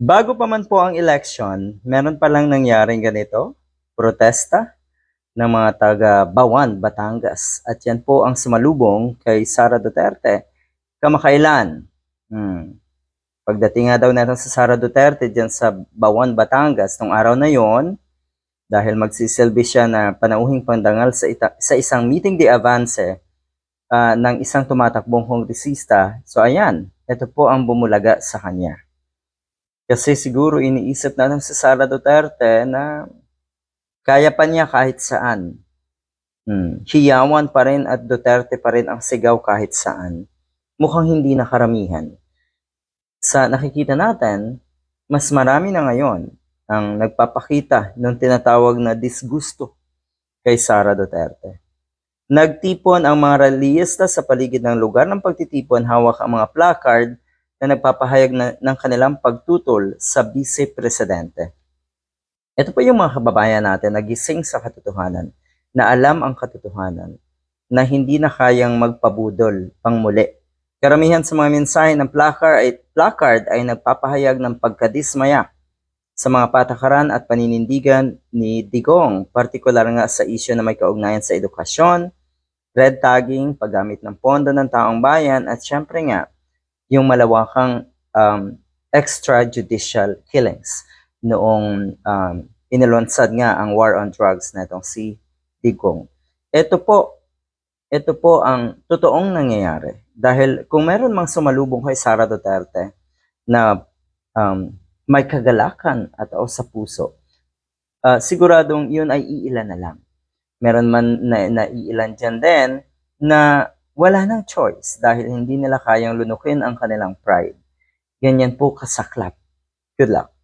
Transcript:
Bago pa man po ang election, meron palang nangyaring ganito, protesta ng mga taga Bawan, Batangas. At yan po ang sumalubong kay Sara Duterte kamakailan. Hmm. Pagdating nga daw natin sa Sara Duterte dyan sa Bawan, Batangas, nung araw na yon, dahil magsisilbi siya na panauhing pandangal sa, ita- sa isang meeting de avance ah, ng isang tumatakbong kongresista. So ayan, ito po ang bumulaga sa kanya. Kasi siguro iniisip natin si Sara Duterte na kaya pa niya kahit saan. Hmm. Hiyawan pa rin at Duterte pa rin ang sigaw kahit saan. Mukhang hindi na karamihan. Sa nakikita natin, mas marami na ngayon ang nagpapakita ng tinatawag na disgusto kay Sara Duterte. Nagtipon ang mga rallyista sa paligid ng lugar ng pagtitipon hawak ang mga placard na nagpapahayag na, ng kanilang pagtutol sa vice-presidente. Ito po yung mga kababayan natin na gising sa katotohanan, na alam ang katotohanan, na hindi na kayang magpabudol pang muli. Karamihan sa mga mensahe ng placard ay, placard ay nagpapahayag ng pagkadismaya sa mga patakaran at paninindigan ni Digong, partikular nga sa isyo na may kaugnayan sa edukasyon, red tagging, paggamit ng pondo ng taong bayan, at syempre nga, yung malawakang um, extrajudicial killings noong um, inilunsad nga ang war on drugs na itong si Digong. Ito po, ito po ang totoong nangyayari. Dahil kung meron mang sumalubong kay Sara Duterte na um, may kagalakan at o sa puso, ah, siguradong yun ay iilan na lang. Meron man na, na iilan dyan din na wala nang choice dahil hindi nila kayang lunukin ang kanilang pride. Ganyan po kasaklap. Good luck.